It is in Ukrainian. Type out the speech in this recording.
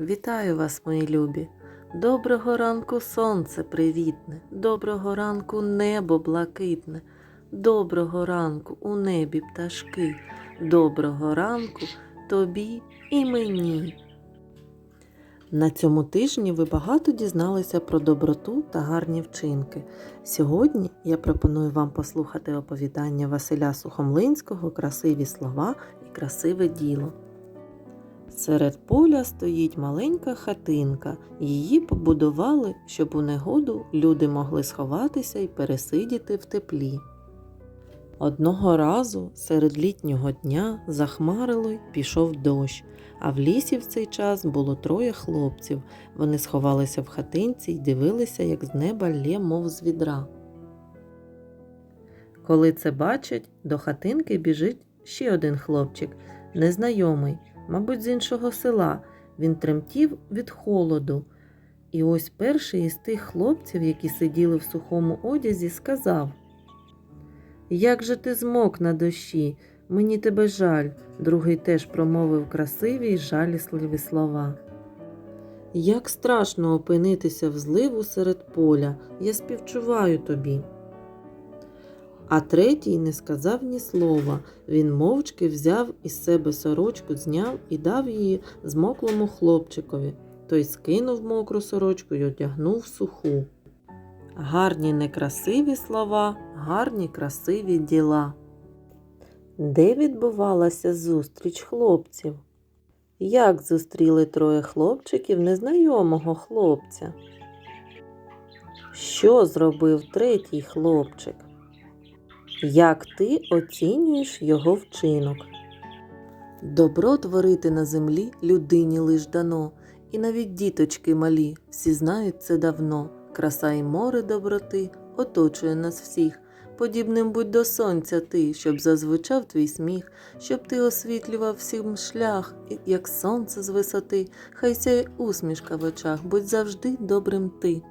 Вітаю вас, мої любі! Доброго ранку сонце привітне, доброго ранку небо блакитне, доброго ранку у небі пташки, доброго ранку тобі і мені. На цьому тижні ви багато дізналися про доброту та гарні вчинки. Сьогодні я пропоную вам послухати оповідання Василя Сухомлинського Красиві слова і красиве діло. Серед поля стоїть маленька хатинка. Її побудували, щоб у негоду люди могли сховатися і пересидіти в теплі. Одного разу серед літнього дня захмарило й пішов дощ, а в лісі в цей час було троє хлопців. Вони сховалися в хатинці й дивилися, як з неба лє, мов з відра. Коли це бачать, до хатинки біжить ще один хлопчик, незнайомий, мабуть, з іншого села. Він тремтів від холоду. І ось перший із тих хлопців, які сиділи в сухому одязі, сказав Як же ти змок на дощі? Мені тебе жаль. Другий теж промовив красиві й жалісливі слова. Як страшно опинитися в зливу серед поля, я співчуваю тобі. А третій не сказав ні слова. Він мовчки взяв із себе сорочку, зняв і дав її змоклому хлопчикові. Той скинув мокру сорочку й одягнув суху. Гарні некрасиві слова, гарні красиві діла. Де відбувалася зустріч хлопців? Як зустріли троє хлопчиків незнайомого хлопця? Що зробив третій хлопчик? Як ти оцінюєш його вчинок? Добро творити на землі людині лиш дано, і навіть діточки малі всі знають це давно. Краса і море доброти оточує нас всіх. Подібним будь до сонця ти, щоб зазвучав твій сміх, щоб ти освітлював всім шлях, як сонце з висоти, хай сяє усмішка в очах, будь завжди добрим ти.